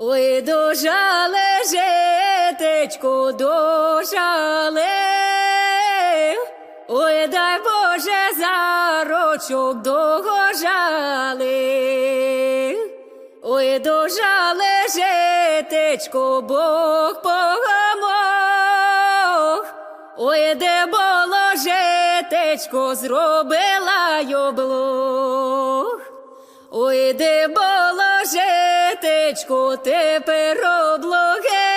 Ой, дожале житечко, дожале. Ой, дай Боже за рочок догожали. Ой, дожале житечко, Бог помог. Ой, де було житечко, зробила облог. Ой, де було житечко, тепер облоге.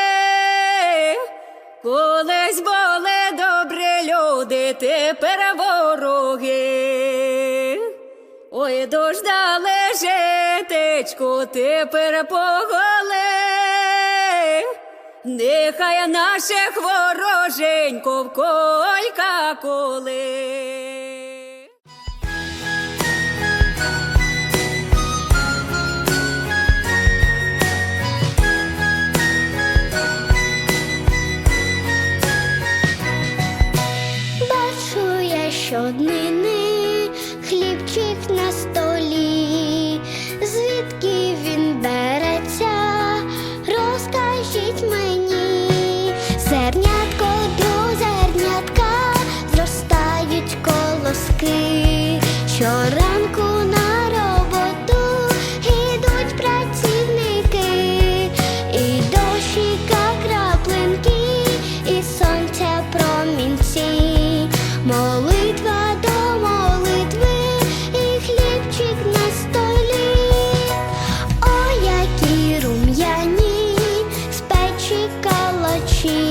Колись були добрі люди, тепер вороги. Ой, дождали житечко, тепер поголи. Нехай наших вороженько в колька коли. Щоранку на роботу ідуть працівники, і дощіка краплинки, і сонця промінці, молитва до молитви, і хлібчик на столі. О, які рум'яні з печі калачі,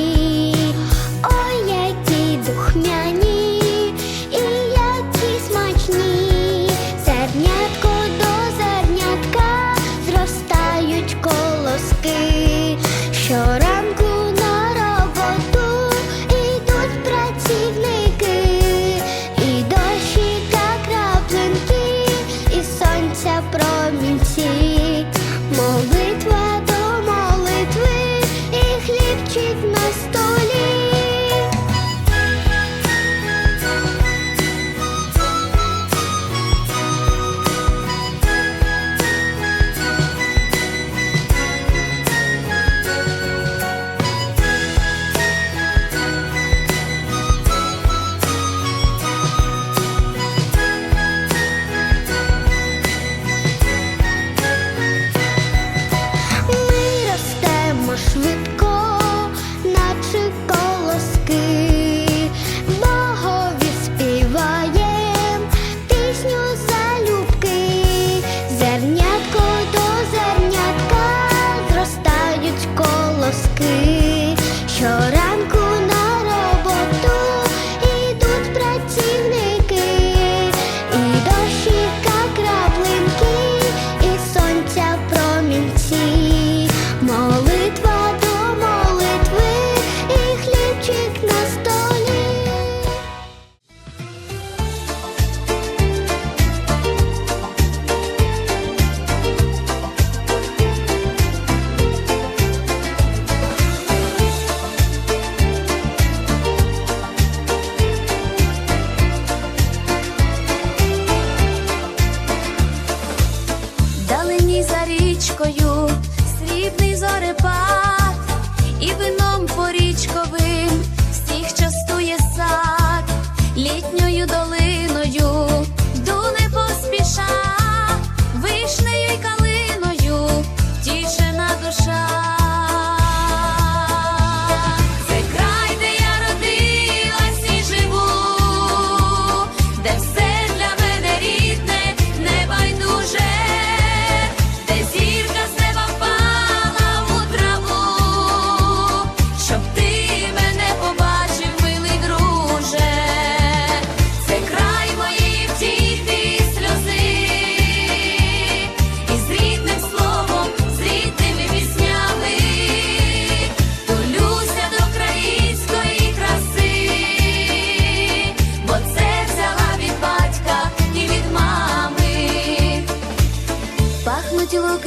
сонця промінці,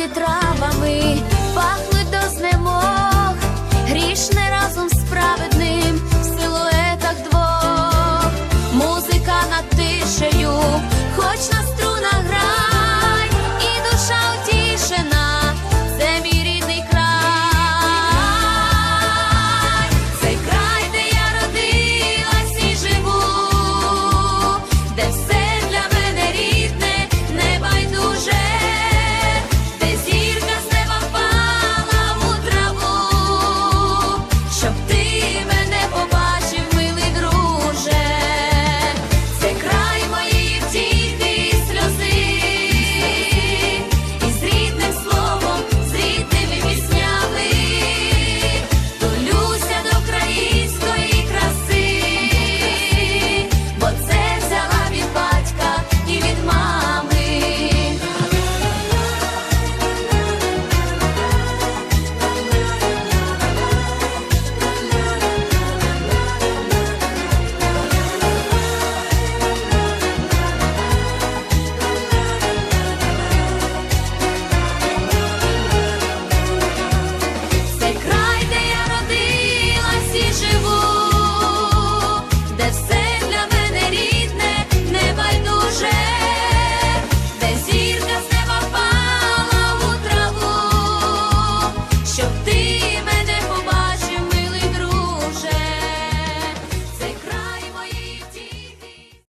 травами.